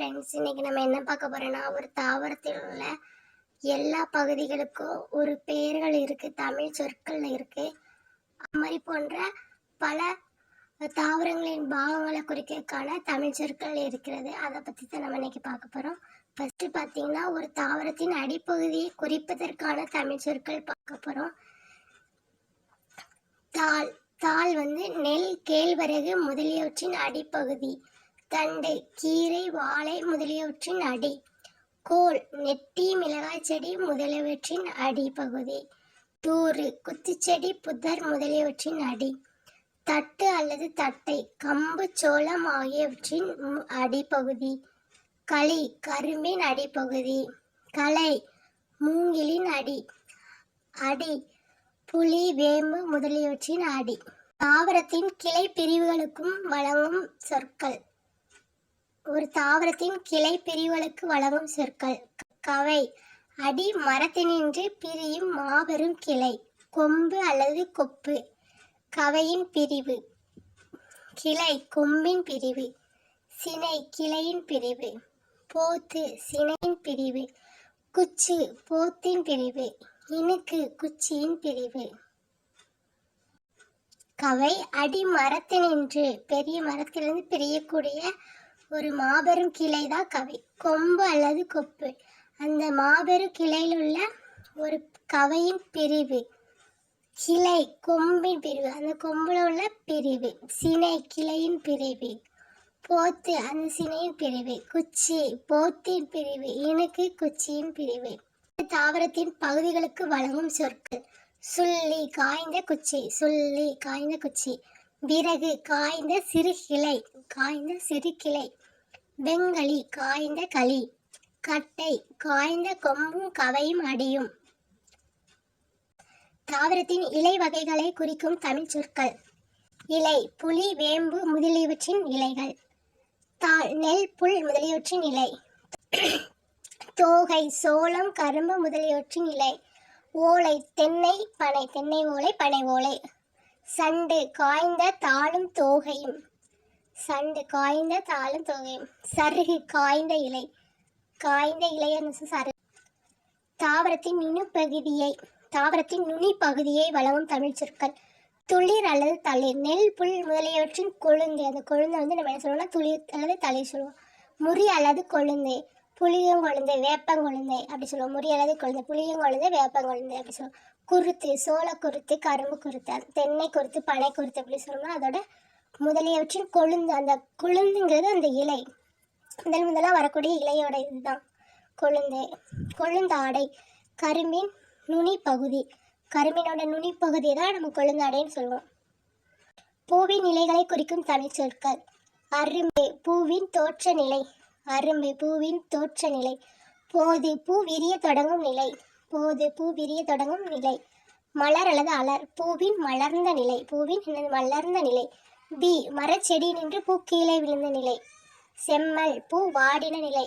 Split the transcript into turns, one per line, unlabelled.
Friends இன்னைக்கு நம்ம என்ன பார்க்க போறோம்னா ஒரு தாவரத்தில் உள்ள எல்லா பகுதிகளுக்கும் ஒரு பெயர்கள் இருக்கு தமிழ் சொற்கள் இருக்கு. அது மாதிரி போன்ற பல தாவரங்களின் பாகங்களை குறிக்கிறதுக்கான தமிழ் சொற்கள் இருக்கிறது. அதை பற்றி தான் நம்ம இன்னைக்கு பார்க்க போகிறோம் ஃபர்ஸ்ட் பார்த்தீங்கன்னா ஒரு தாவரத்தின் அடிப்பகுதியை குறிப்பதற்கான தமிழ் சொற்கள் பார்க்க போகிறோம் தாள் தாள் வந்து நெல் கேழ்வரகு முதலியவற்றின் அடிப்பகுதி. தண்டு கீரை வாழை முதலியவற்றின் அடி கோல் நெட்டி மிளகாய் செடி முதலியவற்றின் அடிப்பகுதி தூறு குத்துச்செடி புதர் முதலியவற்றின் அடி தட்டு அல்லது தட்டை கம்பு சோளம் ஆகியவற்றின் அடிப்பகுதி களி கரும்பின் அடிப்பகுதி களை மூங்கிலின் அடி அடி புலி வேம்பு முதலியவற்றின் அடி. தாவரத்தின் கிளை பிரிவுகளுக்கும் வழங்கும் சொற்கள். ஒரு தாவரத்தின் கிளை பிரிவுகளுக்கு வழங்கும் சொற்கள். கவை அடி மரத்தினின்று பிரியும் மாபெரும் கிளை கொம்பு அல்லது கொப்பு. கவையின் பிரிவு. கிளை கொம்பின் பிரிவு. சினை கிளையின் பிரிவு. போத்து சினையின் பிரிவு. குச்சி போத்தின் பிரிவு. இனுக்கு குச்சியின் பிரிவு. கவை அடி மரத்தினின்று பெரிய மரத்திலிருந்து பிரியக்கூடிய ஒரு மாபெரும் கிளை தான் கவை. கொம்பு அல்லது கொப்பு. அந்த மாபெரும் கிளையில் உள்ள ஒரு கவையின் பிரிவு. கிளை கொம்பின் பிரிவு. அந்த கொம்பில் உள்ள பிரிவு. சினை கிளையின் பிரிவு. போத்து அந்த சினையின் பிரிவு. குச்சி போத்தின் பிரிவு. இனுக்கு குச்சியின் பிரிவு. தாவரத்தின் பகுதிகளுக்கு வழங்கும் சொற்கள். சுள்ளி காய்ந்த குச்சி. சுள்ளி காய்ந்த குச்சி. விறகு காய்ந்த சிறு கிளை காய்ந்த சிறு கிளை. வெங்களி காய்ந்த களி கட்டை காய்ந்த கொம்பும் கவையும் அடியும். தாவரத்தின் இலை வகைகளை குறிக்கும் தமிழ் சொற்கள். இலை புலி வேம்பு முதலியவற்றின் இலைகள். தாள் நெல் புல் முதலியவற்றின் இலை. தோகை சோளம் கரும்பு முதலியவற்றின் இலை. ஓலை தென்னை பனை தென்னை ஓலை பனை ஓலை. சண்டு காய்ந்த தாளும் தோகையும். சண்டு காய்ந்த தாளும் தோகையும். சருகு காய்ந்த இலை. காய்ந்த இலைய சரு தாவரத்தின் நுனிப்பகுதியை தாவரத்தின் நுனி பகுதியை வழங்கும் தமிழ் சொற்கள். துளிர் அல்லது தளிர். நெல் புல் முதலியவற்றின் கொழுந்து. அந்த கொழுந்தை வந்து நம்ம என்ன சொல்லுவோம்னா துளிர் அல்லது தளிர் சொல்லுவோம். முறி அல்லது கொழுந்து. புளியங்கொழுந்து வேப்பங்கொழுந்து அப்படி சொல்லுவோம். முறி அல்லது கொழுந்து புளியங்கொழுந்து வேப்பங்கொழுந்து அப்படி சொல்லுவோம். குருத்து சோள குருத்து கரும்பு குருத்து தென்னை குருத்து பனை குருத்து அப்படி சொல்லணும்னா அதோட முதலியவற்றின் கொழுந்து அந்த கொழுந்துங்கிறது அந்த இலை. முதல் முதலாக வரக்கூடிய இலையோட இதுதான். கொழுந்து கொழுந்தாடை கரும்பின் நுனி பகுதி கரும்பினோட நுனி பகுதியை தான் நம்ம கொழுந்தாடைன்னு சொல்லுவோம். பூவின் இலைகளை குறிக்கும் தமிழ் சொற்கள் அரும்பு பூவின் தோற்ற நிலை அரும்பு பூவின் தோற்ற நிலை. போது பூ விரிய தொடங்கும் நிலை. போது பூ விரிய தொடங்கும் நிலை. மலர் அல்லது அலர். பூவின் மலர்ந்த நிலை. பூவின் மலர்ந்த நிலை. பி. மரச்செடி நின்று பூ கீழே விழுந்த நிலை. செம்மல். பூ வாடின நிலை.